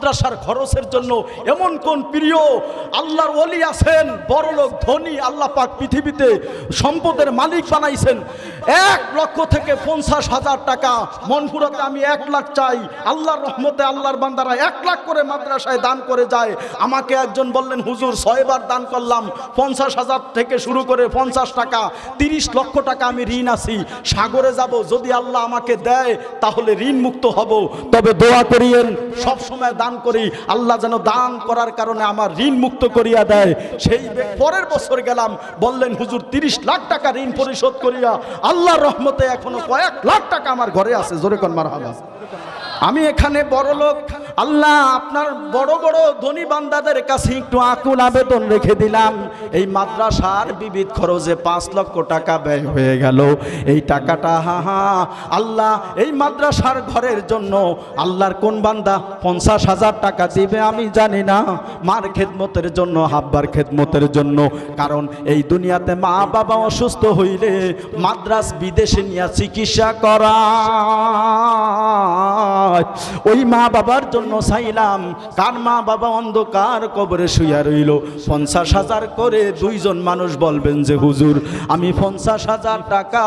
মাদ্রাসার খরচের জন্য এমন কোন প্রিয়? আল্লাহর ওলি আছেন বড় লোক ধনী আল্লাহ পাক পৃথিবীতে সম্পদের মালিক বানাইছেন। এক লক্ষ থেকে পঞ্চাশ হাজার টাকা মনপুরাতে আমি এক লাখ চাই। আল্লাহর রহমতে আল্লাহর বান্দারা এক লাখ করে মাদ্রাসায় দান করে যায়। আমাকে একজন বললেন, হুজুর, ছয়বার দান করলাম। পঞ্চাশ হাজার থেকে শুরু করে পঞ্চাশ টাকা, তিরিশ লক্ষ টাকা আমি ঋণ আছি। সাগরে যাব, যদি আল্লাহ আমাকে দেয়, তাহলে ঋণ মুক্ত হব। তবে দোয়া করিয়েন সব সময় দান করি, আল্লাহ যেন দান করার কারণে আমার ঋণ মুক্ত করিয়া দেয়। সেই পরের বছর গেলাম, বললেন, হুজুর, তিরিশ লাখ টাকা ঋণ পরিশোধ করিয়া আল্লাহর রহমতে এখনও কয়েক লাখ টাকা আমার ঘরে আছে। জোরে কন মার আমি এখানে বড় লোক আল্লাহ, আপনার বড় বড় ধনী বান্দাদের কাছে একটু আকুল আবেদন রেখে দিলাম। এই মাদ্রাসার বিবিধ খরচে পাঁচ লক্ষ টাকা ব্যয় হয়ে গেল। এই টাকাটা, হা হা, আল্লাহ, এই মাদ্রাসার ঘরের জন্য আল্লাহর কোন বান্দা পঞ্চাশ হাজার টাকা দিবে আমি জানি না। মার খেদমতের জন্য, হাব্বার খেদমতের জন্য। কারণ এই দুনিয়াতে মা বাবা অসুস্থ হইলে মাদ্রাস বিদেশে নিয়ে চিকিৎসা করা ওই মা বাবার জন্য চাইলাম। কার মা বাবা অন্ধকার কবরে শুয়া রইল। পঞ্চাশ হাজার করে দুইজন মানুষ বলবেন যে, হুজুর, আমি পঞ্চাশ হাজার টাকা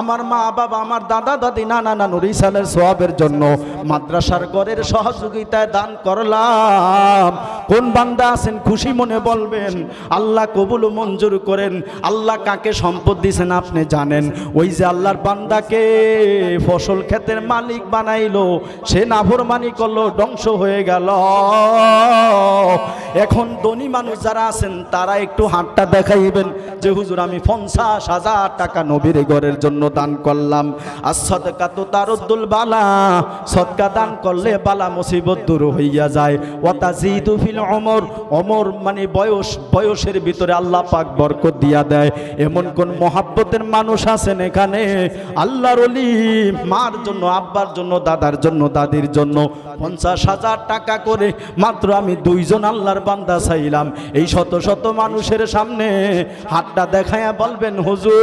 আমার মা বাবা, আমার দাদা, দাদি, নানা, নানুর ইসালের সোয়াবের জন্য মাদ্রাসার ঘরের সহযোগিতায় দান করলাম। কোন বান্দা আছেন খুশি মনে বলবেন, আল্লাহ কবুল মঞ্জুর করেন, আল্লাহ কাকে সম্পদ দিয়েছেন আপনি জানেন। ওই যে আল্লাহর বান্দাকে ফসল ক্ষেতের মালিক বানাইলো, সে নাভর নাফরমানি করল, ধ্বংস হয়ে গেল। এখন ধনী মানুষ যারা আছেন, তারা একটু হাতটা দেখাইবেন যে, হুজুর, আমি পঞ্চাশ হাজার টাকা নবীর ঘরের জন্য দান করলাম। আর সদকা তো তারুদ্দুল বালা। সদকা দান করলে বালা মুসিবত দূর হইয়া যায়। ওটা জিদু ফিল অমর অমর মানে বয়স, বয়সের ভিতরে আল্লাহ পাক বরকত দিয়া দেয়। এমন কোন মহাব্বতের মানুষ আছেন এখানে? আল্লাহর অলি মার জন্য, আব্বার জন্য, দাদার জন্য, দাদির জন্য। পঞ্চাশ হাজার টাকা করে মাত্র আমি দুইজন আল্লাহর বান্দা চাইলাম। এই শত শত মানুষের সামনে হাতটা দেখায়া বলবেন, হুজুর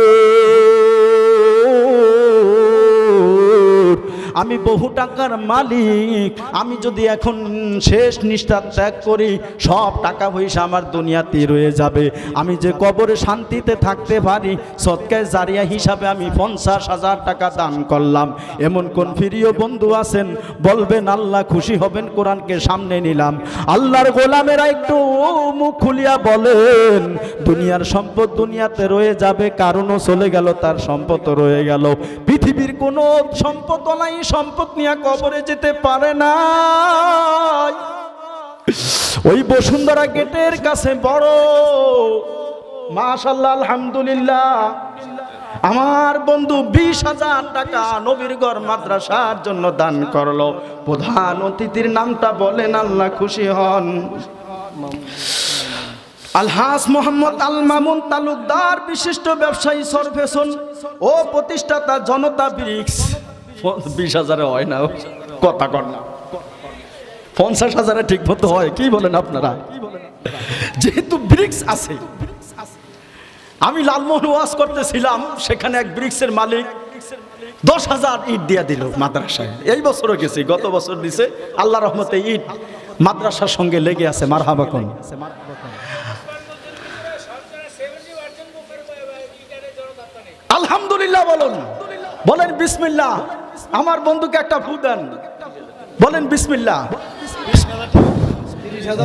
আমি বহু টাকার মালিক। আমি যদি এখন শেষ নিষ্ঠা ত্যাগ করি, সব টাকা পয়সা আমার দুনিয়াতে রয়ে যাবে। আমি যে কবরে শান্তিতে থাকতে পারি, সৎকায় জারিয়া হিসাবে আমি পঞ্চাশ হাজার টাকা দান করলাম। এমন কোন প্রিয় বন্ধু আছেন? বলবেন, আল্লাহ খুশি হবেন, কোরআনকে সামনে নিলাম। আল্লাহর গোলামেরা একটু মুখ খুলিয়া বলেন, দুনিয়ার সম্পদ দুনিয়াতে রয়ে যাবে, কারণও চলে গেল, তার সম্পদ রয়ে গেল। পৃথিবীর কোনো সম্পদ নাই সম্পদ নিয়ে কবরে যেতে পারে না ওই বসুন্ধরা গেটের কাছে বড়। মাশাল্লাহ আলহামদুলিল্লাহ। আমার বন্ধু বিশ হাজার টাকা নবীরগড় মাদ্রাসার জন্য দান করল। প্রধান অতিথির নামটা বলেন, আল্লাহ খুশি হন। আলহাস মোহাম্মদ আল মামুন তালুকদার বিশিষ্ট ব্যবসায়ী সরফেশন ও প্রতিষ্ঠাতা জনতা ব্রিক্স। বিশ হাজারে হয় না। কথা কর না। পঞ্চাশ হাজারে ঠিক মতো হয় কি বলেন আপনারা? যেহেতু ব্রিক্স আছে আমি লালমোহন ওয়াজ করতেছিলাম সেখানে এক ব্রিক্সের মালিক দশ হাজার ইট দিয়া দিল মাদ্রাসায়। এই বছরও গেছি গত বছর দিছে আল্লাহ রহমতে ইট মাদ্রাসার সঙ্গে লেগে আছে মারহাবাকন আলহামদুলিল্লাহ বলুন বলেন বিসমিল্লাহ। আমার বন্ধুকে একটা ফু দেন। বলেন বিসমিল্লা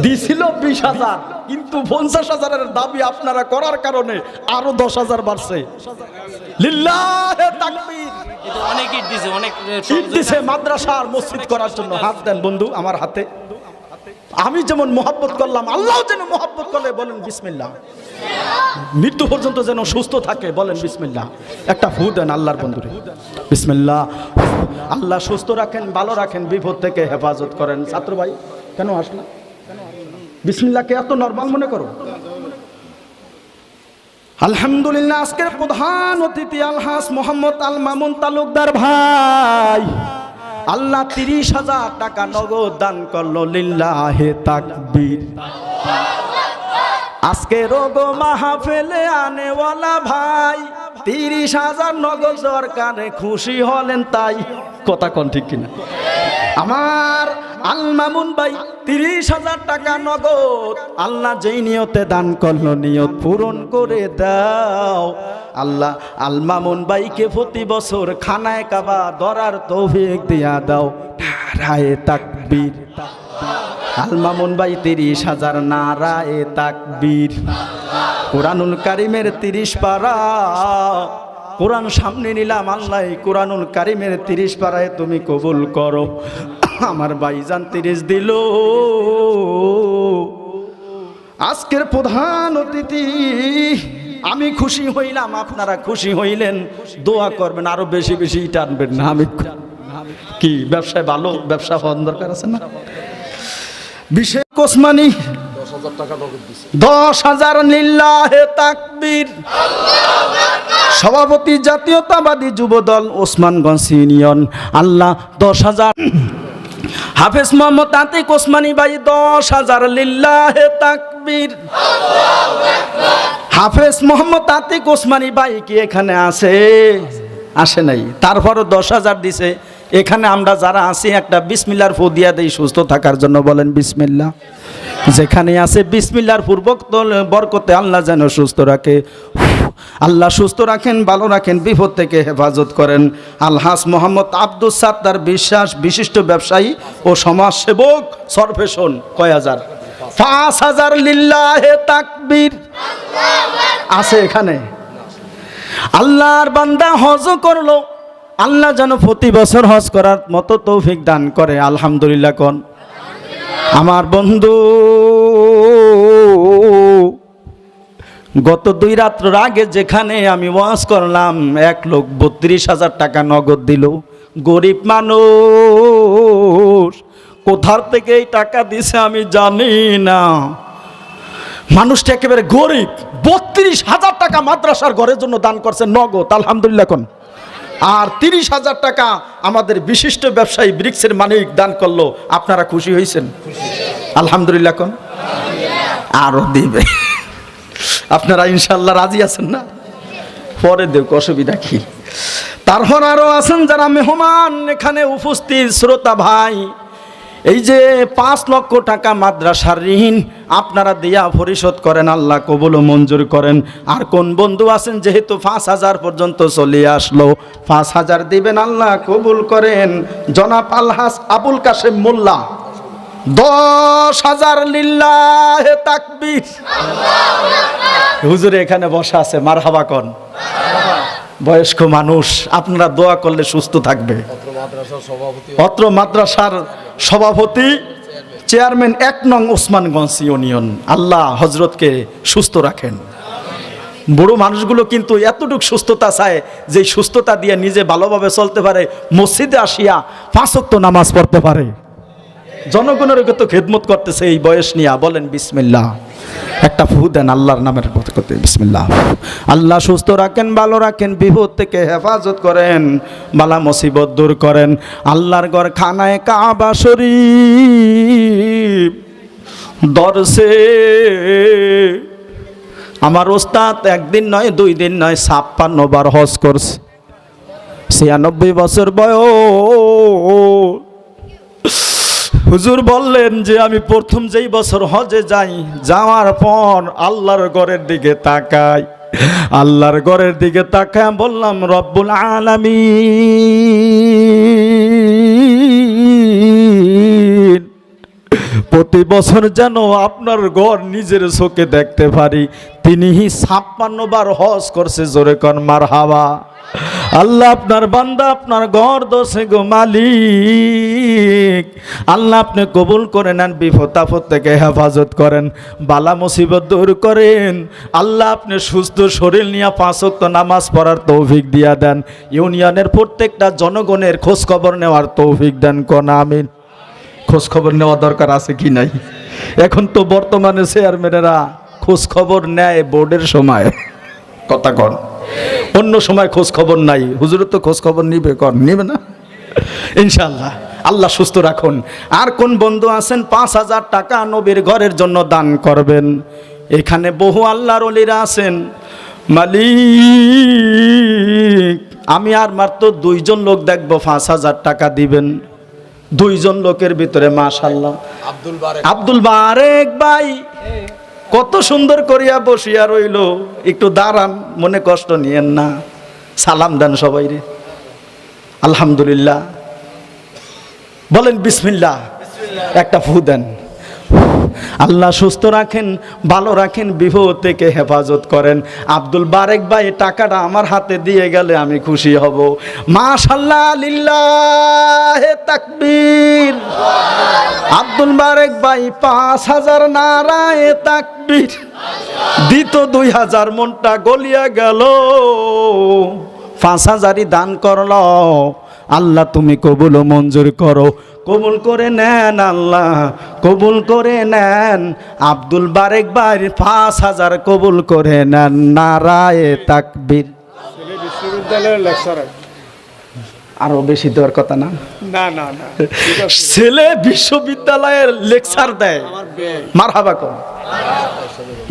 দিছিল বিশ হাজার, কিন্তু পঞ্চাশ হাজারের দাবি আপনারা করার কারণে আরও দশ হাজার বাড়ছে। লিল্লাহে তাকবীর। এটা অনেক ইট দিছে অনেক ইট দিছে মাদ্রাসা আর মসজিদ করার জন্য। হাত দেন বন্ধু আমার হাতে। আমি যেমন মোহাব্বত করলাম, আল্লাহ যেন মোহাব্বত করলে, বলেন, বিসমিল্লাহ। মৃত্যু পর্যন্ত যেন সুস্থ থাকে, বলেন বিসমিল্লা একটা ফু দেন আল্লাহর বন্ধুরে। বিসমিল্লাহ। আল্লাহ সুস্থ রাখেন, ভালো রাখেন, বিপদ থেকে হেফাজত করেন। ছাত্র ভাই, কেন আসলা? বিসমিল্লাহকে এত নর্মাল মনে করো? আলহামদুলিল্লাহ, আজকের প্রধান অতিথি আলহাস মোহাম্মদ আল মামুন তালুকদার ভাই। আল্লাহ তিরিশ হাজার টাকা নগদ দান করল, লিল্লাহে তাকবীর। আজকে রোগ মাহফেলে আনেওয়ালা ভাই, তিরিশ হাজার নগদ দরকারে খুশি হলেন তাই। কথা কোন ঠিক কিনা? আমার আলমামুন ভাই, তিরিশ হাজার টাকা নগদ, আল্লাহ যেই নিয়তে দান করল, নিয়ত পূরণ করে দাও। আল্লাহ আলমামুন ভাইকে প্রতি বছর খানায় কাবা ধরার তৌফিক দিয়া দাও। রায়ে তাকবীর। আল মামুন ভাই তিরিশ হাজার নারায়ে তাকবীর। কোরআনুল কারিমের তিরিশ পারা। কোরআন সামনে নিলাম আল্লাহ, কোরআনুল কারিমের তিরিশ পারায় তুমি কবুল করো। আমার ভাইজান তিরিশ দিল। আজকের প্রধান অতিথি, আমি খুশি হইলাম, আপনারা খুশি হইলেন। দোয়া করবেন, আরও বেশি বেশি টানবেন না, আমি কি, ব্যবসায় ভালো, ব্যবসা হওয়ার দরকার আছে না? বিশেষ কোসমানি। দশ হাজার লিল্লাহে তাকবীর। সভাপতি জাতীয়তাবাদী যুবদল ওসমানগঞ্জ ইউনিয়ন। আল্লাহ দশ হাজার। হাফেজ মোহাম্মদ আতিক ওসমানী ভাই দশ হাজার লিল্লাহে তাকবীর। হাফেজ মোহাম্মদ আতিক ওসমানী ভাই কি এখানে আছে? আসে নাই। তারপরও দশ হাজার দিছে। এখানে আমরা যারা আছি, একটা বিসমিল্লার ফু দিয়া দেই, সুস্থ থাকার জন্য বলেন বিসমিল্লা যেখানে আছে বিসমিল্লার পূর্বক বরকতে আল্লাহ যেন সুস্থ রাখে। আল্লাহ সুস্থ রাখেন, ভালো রাখেন, বিপদ থেকে হেফাজত করেন। আলহাস মোহাম্মদ আব্দুল সাত্তার বিশ্বাস, বিশিষ্ট ব্যবসায়ী ও সমাজসেবক সরফেশন কয় হাজার? পাঁচ হাজার লিল্লাহে তাকবীর। আছে এখানে। আল্লাহর বান্দা হজ করল। আল্লাহ যেন প্রতি বছর হজ করার মতো তৌফিক দান করে, আলহামদুলিল্লাহ কোন। আমার বন্ধু, গত দুই রাত্র আগে যেখানে আমি ওয়াজ করলাম, এক লোক বত্রিশ হাজার টাকা নগদ দিল। গরিব মানুষ, কোথার থেকে এই টাকা দিছে আমি জানি না। মানুষটা একেবারে গরিব, বত্রিশ হাজার টাকা মাদ্রাসার ঘরের জন্য দান করছে, নগদ, আলহামদুলিল্লাহ কোন। আর তিরিশ হাজার টাকা আমাদের বিশিষ্ট ব্যবসায়ী ব্রিক্সের মানিক দান করল। আপনারা খুশি হয়েছেন? আলহামদুলিল্লাহ কন? আরও দিবে। আপনারা ইনশাল্লাহ রাজি আছেন না? পরে দেখ, অসুবিধা কি? তারপর আরও আছেন যারা মেহমান, এখানে উপস্থিত শ্রোতা ভাই। এই যে পাঁচ লক্ষ টাকা মাদ্রাসার ঋণ আপনারা দিয়া পরিশোধ করেন আল্লাহ কবুল ও মঞ্জুর করেন। আর কোন বন্ধু আছেন যেহেতু পাঁচ হাজার পর্যন্ত চলে আসলো পাঁচ হাজার দিবেন আল্লাহ কবুল করেন। জনাব আলহাস আবুল কাশেম মোল্লা দশ হাজার লিল্লাহে তাকবীর। হুজুরে এখানে বসা আছে মার হাবা কন। বয়স্ক মানুষ আপনারা দোয়া করলে সুস্থ থাকবে। অত্র মাদ্রাসার সভাপতি চেয়ারম্যান এক নং ওসমানগঞ্জ ইউনিয়ন। আল্লাহ হজরতকে সুস্থ রাখেন। বুড়ো মানুষগুলো কিন্তু এতটুকু সুস্থতা চায় যে সুস্থতা দিয়ে নিজে ভালোভাবে চলতে পারে, মসজিদে আসিয়া পাঁচক্ত নামাজ পড়তে পারে। জনগণের তো খেদমত করতেছে এই বয়স নিয়ে। বলেন, বিসমিল্লাহ। একটা ফু দেন, আল্লাহর নামের করতে, বিসমিল্লাহ। আল্লাহ সুস্থ রাখেন, ভালো রাখেন, বিপদ থেকে হেফাজত করেন, বালা মুসিবত দূর করেন। আল্লাহর ঘর খানায় কাবা শরীফ। দর্শে আমার ওস্তাদ একদিন নয়, দুই দিন নয়, ছাপ্পান্ন বার হজ করছে। ছিয়ানব্বই বছর বয়স। হুজুর বললেন যে আমি প্রথম যেই বছর হজে যাই, যাওয়ার পর আল্লাহর ঘরের দিকে তাকাই। আল্লাহর ঘরের দিকে তাকায় বললাম, রব্বুল আলামী প্রতি বছর যেন আপনার ঘর নিজের চোখে দেখতে পারি। তিনি ছাপ্পান্ন বার হজ করছে, জোরে কন মার হাওয়া আল্লাহ আপনার বান্দা, আপনার ঘর দোষে গো মালিক। আল্লাহ আপনি কবুল করে নেন, বিপদ আপদ থেকে হেফাজত করেন, বালা মুসিবত দূর করেন। আল্লাহ আপনি সুস্থ শরীর নিয়ে পাঁচক্ত নামাজ পড়ার তৌফিক দিয়া দেন। ইউনিয়নের প্রত্যেকটা জনগণের খোঁজ খবর নেওয়ার তৌফিক দেন, কোন আমিন। খোঁজ খবর নেওয়া দরকার আছে কি নাই? এখন তো বর্তমানে চেয়ারম্যানেরা খোঁজ খবর নেয় বোর্ডের সময়। কথা কন। অন্য সময় খোঁজ খবর নাই। হুজুরের তো খোঁজ খবর নিবে কর নিবে না? ইনশাল্লাহ আল্লাহ সুস্থ রাখুন। আর কোন বন্ধু আছেন পাঁচ হাজার টাকা নবীর ঘরের জন্য দান করবেন। এখানে বহু আল্লাহর অলিরা আছেন। মালিক আমি আর মাত্র দুইজন লোক দেখব পাঁচ হাজার টাকা দিবেন। দুইজন লোকের ভিতরে মাশাল্লাহ আব্দুল বারেক। আব্দুল বারেক ভাই। কত সুন্দর করিয়া বসিয়া রইল। একটু দাঁড়ান, মনে কষ্ট নিয়েন না। সালাম দেন সবাই রে। আলহামদুলিল্লাহ। বলেন, বিসমিল্লাহ। একটা ফু দেন। আল্লাহ সুস্থ রাখেন, ভালো রাখেন বিপদ থেকে হেফাজত করেন। আব্দুল বারেক ভাই টাকাটা আমার হাতে দিয়ে গেলে আমি খুশি হব। মাশাল্লাহ লিল্লাহ তাকবীর। আব্দুল বারেক ভাই, পাঁচ হাজার নারায় তাকবীর। দিত দুই হাজার মনটা গলিয়া গেল। পাঁচ হাজারই দান করল। আল্লাহ তুমি কবুল ও মঞ্জুর করো। কবুল করে নেন আল্লাহ কবুল করে নেন। আব্দুল বারেক ভাই পাঁচ হাজার কবুল করে নেন। নারায় তাকবীর। বিশ্ববিদ্যালয়ের লেকচারার আরও বেশি দেওয়ার কথা না? না না না। ছেলে বিশ্ববিদ্যালয়ের লেকচার দেয়। আমার ব্যাগ মার হাবা কম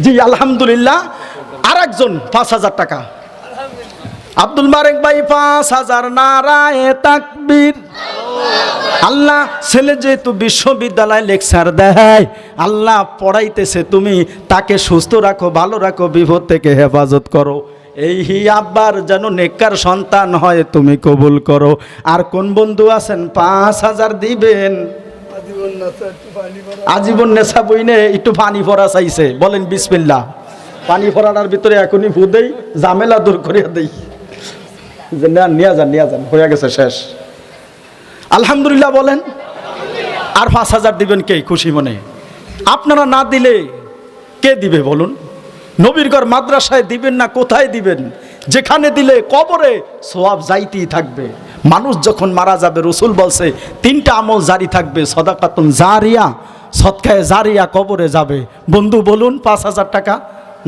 জি আলহামদুলিল্লাহ। আর একজন পাঁচ হাজার টাকা। আব্দুল মারেক ভাই পাঁচ হাজার নারায় তাকবীর। আল্লাহ ছেলে যেহেতু বিশ্ববিদ্যালয় লেকচার দেয়, আল্লাহ পড়াইতেছে তুমি, তাকে সুস্থ রাখো, ভালো রাখো, বিপদ থেকে হেফাজত করো। এই হি আব্বার যেন নেককার সন্তান হয়, তুমি কবুল করো। আর কোন বন্ধু আছেন? পাঁচ হাজার দিবেন। আজীবন নেশা বইনে একটু পানি ভরা চাইছে। বলেন বিসমিল্লা পানি ভরাটার ভিতরে এখনই ভু দেই, ঝামেলা দূর করিয়া দেই। যে না নিয়ে যান নিয়ে যান, হয়ে গেছে শেষ। আলহামদুলিল্লাহ বলেন, আর পাঁচ হাজার দিবেন কে খুশি মনে? আপনারা না দিলে কে দিবে বলুন? নবীরগড় মাদ্রাসায় দিবেন না, কোথায় দিবেন? যেখানে দিলে কবরে সোয়াব যাইতেই থাকবে। মানুষ যখন মারা যাবে, রসুল বলছে, তিনটা আমল জারি থাকবে, সদাকাতুন জারিয়া সৎকায় জারিয়া কবরে যাবে। বন্ধু, বলুন, পাঁচ হাজার টাকা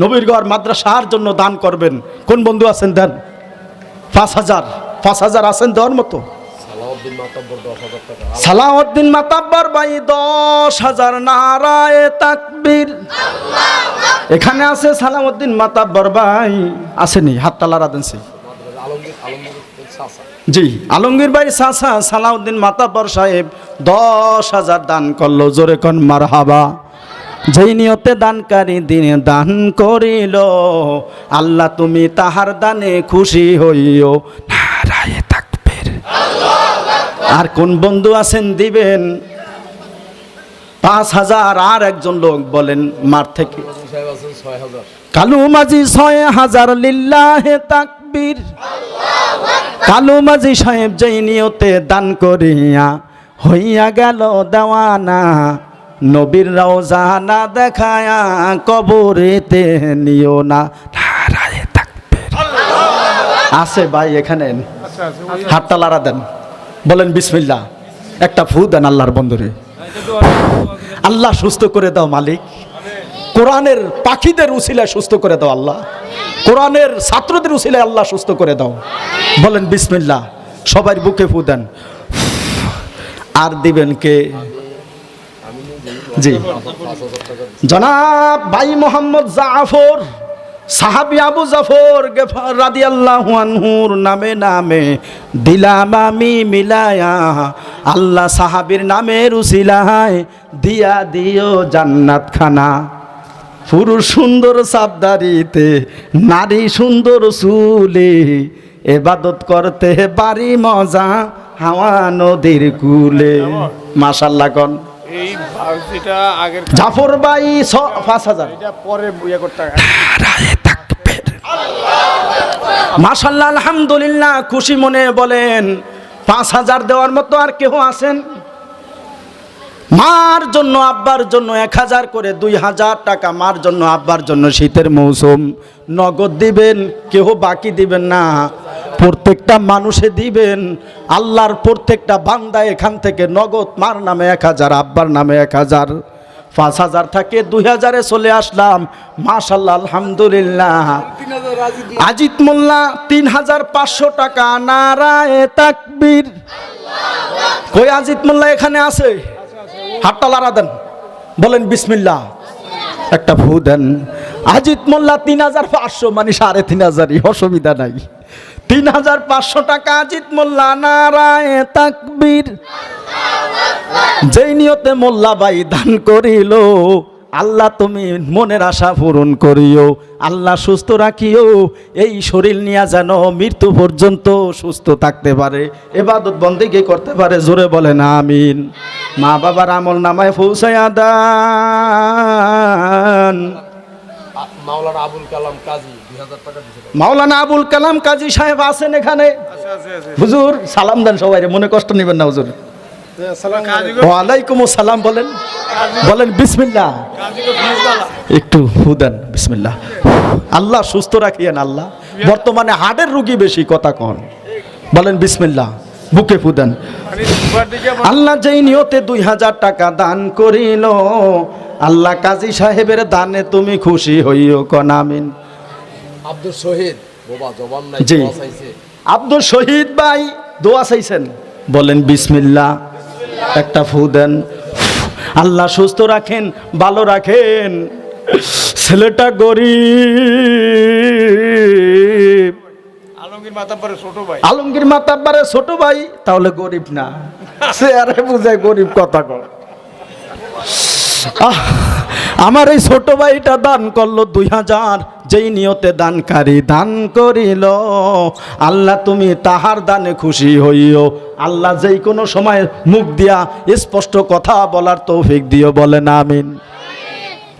নবীরগড় মাদ্রাসার জন্য দান করবেন। কোন বন্ধু আছেন, দেন? পাঁচ হাজার পাঁচ হাজার আছেন দেওয়ার মতো। সালাউদ্দিন মাতাব্বর ভাই দশ হাজার নারায় তাকবীর। এখানে আছে সালাউদ্দিন মাতাব্বর ভাই। আসেনি হাত তালারা দেনছি আলমগীর আলমগীর চাচা। জি আলমগীর ভাই সাসা সালাউদ্দিন মাতাব্বর সাহেব দশ হাজার দান করল জোরে কন মার হাবা যেই নিয়তে দানকারী দিনে দান করিল, আল্লাহ তুমি তাহার দানে খুশি হইও। তাকবীর। আর কোন বন্ধু আছেন দিবেন? পাঁচ হাজার আর একজন লোক বলেন মার থেকে। কালু মাঝি ছয় হাজার লিল্লাহে তাকবীর। কালু মাঝি সাহেব যেই নিয়তে দান করিয়া হইয়া গেল দেওয়ানা। নবীর রওজা না দেখায়া কবরেতে নিও না। আছে ভাই, এখানে। হাতটা লাড়া দেন। বলেন বিসমিল্লা একটা ফু দেন আল্লাহর বন্ধুরে আল্লাহ সুস্থ করে দাও, মালিক। কোরআনের পাখিদের উসিলায় সুস্থ করে দাও, আল্লাহ। কোরআনের ছাত্রদের উসিলায় আল্লাহ সুস্থ করে দাও। বলেন বিসমিল্লা সবার বুকে ফু দেন। আর দিবেন কে? জি। জনাব ভাই মোহাম্মদ জাফর, সাহাবি আবু জাফর গেফার রাদিয়াল্লাহু আনহুর নামে নামে দিলাম আমি মিলায়া, আল্লাহ সাহাবীর নামের উসিলায় দিয়া দিও জান্নাত খানা পুরুষ সুন্দর সাবদারিতে, নারী সুন্দর চুলে, এবাদত করতে বাড়ি মজা হাওয়া নদীর কুলে। মাশাল্লাহ কন। এই আগের জাফর ভাই পাঁচ হাজার। এটা পরে ইয়ে করতে মাশাল্লাহ আলহামদুলিল্লাহ খুশি মনে বলেন পাঁচ হাজার দেওয়ার মতো আর কেউ আছেন? মার জন্য আব্বার জন্য এক হাজার করে দুই হাজার টাকা মার জন্য আব্বার জন্য শীতের মৌসুম। নগদ দিবেন কেউ বাকি দিবেন না। প্রত্যেকটা মানুষে দিবেন, আল্লাহর প্রত্যেকটা বান্দা এখান থেকে নগদ মার নামে এক হাজার, আব্বার নামে এক হাজার, পাঁচ হাজার থাকে, দুই হাজারে চলে আসলাম মাশাল্লাহ আলহামদুলিল্লাহ। আজিত মোল্লা, তিন হাজার পাঁচশো টাকা, নারায় কই আজিত মোল্লা এখানে আছে? হাতটা লাড়া দেন, বলেন বিসমিল্লা একটা ভু দেন। আজিত মোল্লা তিন হাজার পাঁচশো মানে সাড়ে তিন হাজারই, অসুবিধা নাই। তিন হাজার পাঁচশো টাকা আজিত মোল্লা নারায় তাকবীর। যেই নিয়তে মোল্লা মোল্লাবাই দান করিল, আল্লাহ তুমি মনের আশা পূরণ করিও, আল্লাহ সুস্থ রাখিও, এই শরীর নিয়ে যেন মৃত্যু পর্যন্ত সুস্থ থাকতে পারে, এবাদত বন্দিকে করতে পারে, জোরে বলে না আমিন। মা বাবার আমল নামায় পৌঁছায়া দান। মাওলানা আবুল কালাম কাজী মাওলানা আবুল কালাম কাজী সাহেব আছেন এখানে। হুজুর সালাম দেন সবাই মনে কষ্ট নেবেন না হুজুর। ওয়ালাইকুম সালাম বলেন। বলেন বিসমিল্লাহ। একটু হুদেন বিসমিল্লাহ। আল্লাহ সুস্থ রাখিয়েন আল্লাহ। বর্তমানে হার্টের রুগী বেশি কথা কন। বলেন বিসমিল্লাহ। বুকে ফুদেন আল্লাহ যেই নিয়তে দুই হাজার টাকা দান করিল আল্লাহ কাজী সাহেবের দানে তুমি খুশি হইও কন আমিন। আব্দুল শহীদ। বোবা জবান নাই জি। আব্দুল শহীদ ভাই দোয়া চাইছেন। বলেন বিসমিল্লাহ। একটা ফু দেন। আল্লাহ সুস্থ রাখেন ভালো রাখেন। ছেলেটা গরিব। আলমগীর মাথা ছোট ভাই। আলমগীর মাতাব্বারে ছোট ভাই তাহলে গরিব না। সে আরে বুঝায় গরিব কথা কর আহ, আমার এই ছোট ভাইটা দান করল দুই হাজার, যেই নিয়তে দানকারী দান করিল। আল্লাহ তুমি তাহার দানে খুশি হইও। আল্লাহ যেই কোনো সময় মুখ দিয়া স্পষ্ট কথা বলার তৌফিক দিও বলে না আমিন।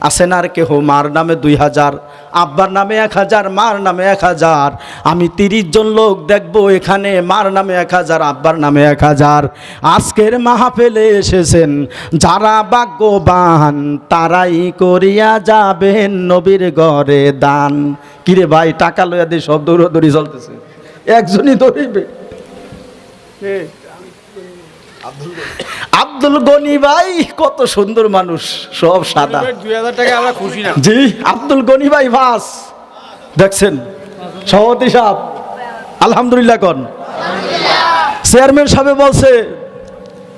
আসেন আর কেহ মার নামে দুই হাজার আব্বার নামে এক হাজার, মার নামে এক হাজার। আমি তিরিশ জন লোক দেখব এখানে, মার নামে এক হাজার, আব্বার নামে এক হাজার। আজকের মাহফেলে এসেছেন, যারা ভাগ্যবান, তারাই করিয়া যাবেন নবীর ঘরে দান। কিরে ভাই, টাকা লইয়া দিয়ে সব দৌড়াদৌড়ি চলতেছে। একজনই দৌড়িবে আব্দুল গনি। ভাই কত সুন্দর মানুষ সব সাদা। টাকা আমরা খুশি না। জি আব্দুল গনি ভাই ভাস দেখছেন সভাপতি সাহেব আলহামদুলিল্লাহ কন। চেয়ারম্যান সাহেব বলছে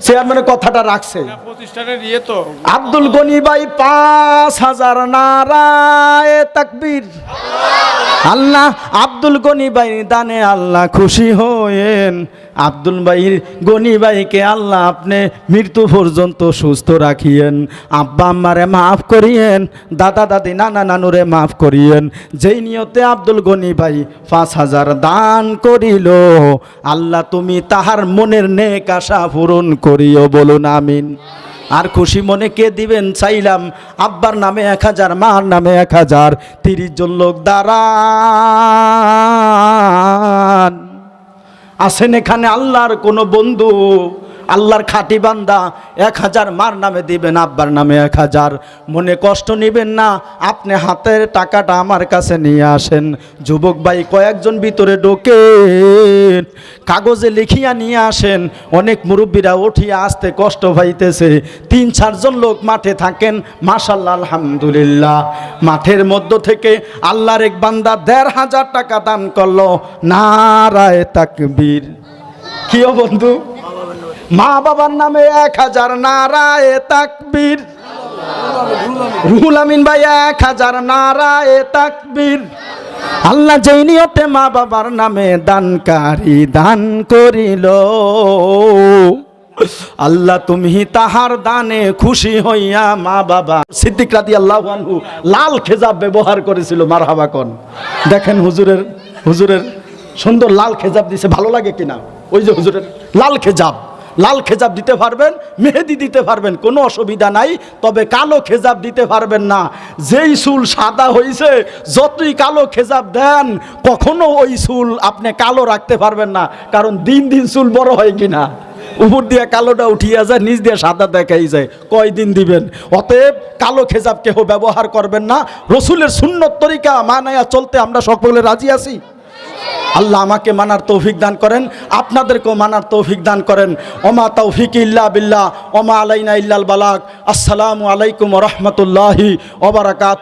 চেয়ারম্যানের কথাটা রাখছে। প্রতিষ্ঠানের ইয়ে তো। আব্দুল গনি ভাই পাঁচ হাজার নারায় তাকবীর। আল্লাহ আব্দুল গনি ভাই দানে আল্লাহ খুশি হয়েন আব্দুল ভাই গনি ভাইকে আল্লাহ আপনি মৃত্যু পর্যন্ত সুস্থ রাখিয়েন। আব্বা আম্মারে মাফ করিয়েন, দাদা দাদি নানা নানুরে মাফ করিয়েন। যেই নিয়তে আব্দুল গনি ভাই পাঁচ হাজার দান করিল, আল্লাহ তুমি তাহার মনের নেক আশা পূরণ করিও, বলুন আমিন। আর খুশি মনে কে দিবেন? চাইলাম আব্বার নামে এক হাজার, মার নামে এক হাজার, তিরিশ জন লোক দাঁড়ান। আছেন এখানে আল্লাহর কোনো বন্ধু? আল্লাহর খাটি বান্দা এক হাজার মার নামে দিবেন, আব্বার নামে এক হাজার। মনে কষ্ট নেবেন না, আপনি হাতের টাকাটা আমার কাছে নিয়ে আসেন। যুবক ভাই কয়েকজন ভিতরে ঢোকেন, কাগজে লিখিয়া নিয়ে আসেন। অনেক মুরব্বীরা উঠিয়া আসতে কষ্ট পাইতেছে। তিন, চারজন লোক মাঠে থাকেন মাশাল্লাহ আলহামদুলিল্লাহ। মাঠের মধ্য থেকে আল্লাহর এক বান্দা দেড় হাজার টাকা দান করল, নারায় তাকবীর। কিও বন্ধু? মা বাবার নামে এক হাজার নারায় তাকবীর। রুহুল আমিন ভাই, এক হাজার নারায় তাকবীর। আল্লাহ যেই নিয়তে মা বাবার নামে দানকারী দান করিল। আল্লাহ তুমি তাহার দানে খুশি হইয়া মা বাবা। সিদ্দিক রাদি আল্লাহ আনহু লাল খেজাব ব্যবহার করেছিল মার হাবাকন দেখেন হুজুরের হুজুরের সুন্দর লাল খেজাব দিছে, ভালো লাগে কিনা? ওই যে হুজুরের লাল খেজাব। লাল খেজাব দিতে পারবেন, মেহেদি দিতে পারবেন, কোনো অসুবিধা নাই, তবে কালো খেজাব দিতে পারবেন না। যেই চুল সাদা হয়েছে যতই কালো খেজাব দেন, কখনো ওই চুল আপনি কালো রাখতে পারবেন না, কারণ দিন দিন চুল বড় হয় কিনা। উপর দিয়ে কালোটা উঠিয়া যায়, নিচ দিয়ে সাদা দেখাই যায়, কয়দিন দিবেন? অতএব কালো খেজাব কেহ ব্যবহার করবেন না। রসুলের শূন্য তরিকা মানায়া চলতে আমরা সকলে রাজি আছি। আল্লাহ আমাকে মানার তৌফিক দান করেন, আপনাদেরকেও মানার তৌফিক দান করেন। ওমা তৌফিক ইল্লা বিল্লাহ, ওমা আলাইনা ইল্লাল বালাক আসসালামু আলাইকুম রহমতুল্লাহি ওবরাকাত